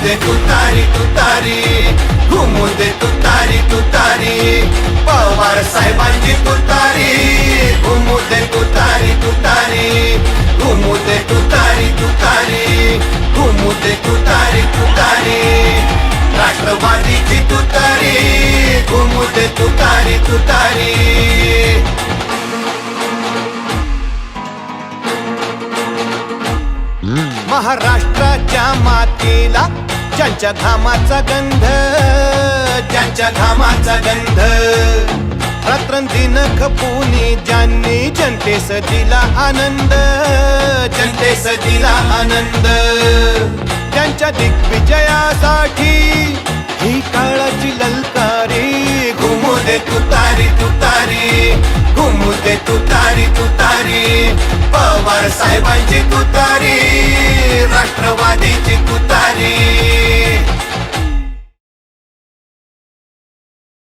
घुमू दे तुतारी तुतारी घुमू दे तुतारी तुतारी पवार साहेबांची तुतारी घुमू दे तुतारी तुतारी घुमू दे तुतारी तुतारी घुमू दे तुतारी तुतारी राष्ट्रवादीची तुतारी घुमू दे तुतारी तुतारी महाराष्ट्राच्या मातीला ज्यांच्या घामाचा गंध ज्यांच्या घामाचा गंध. रात्रंदिन खपुनी ज्यांनी जनतेस दिला आनंद जनतेस दिला आनंद. त्यांच्या दिग्विजयासाठी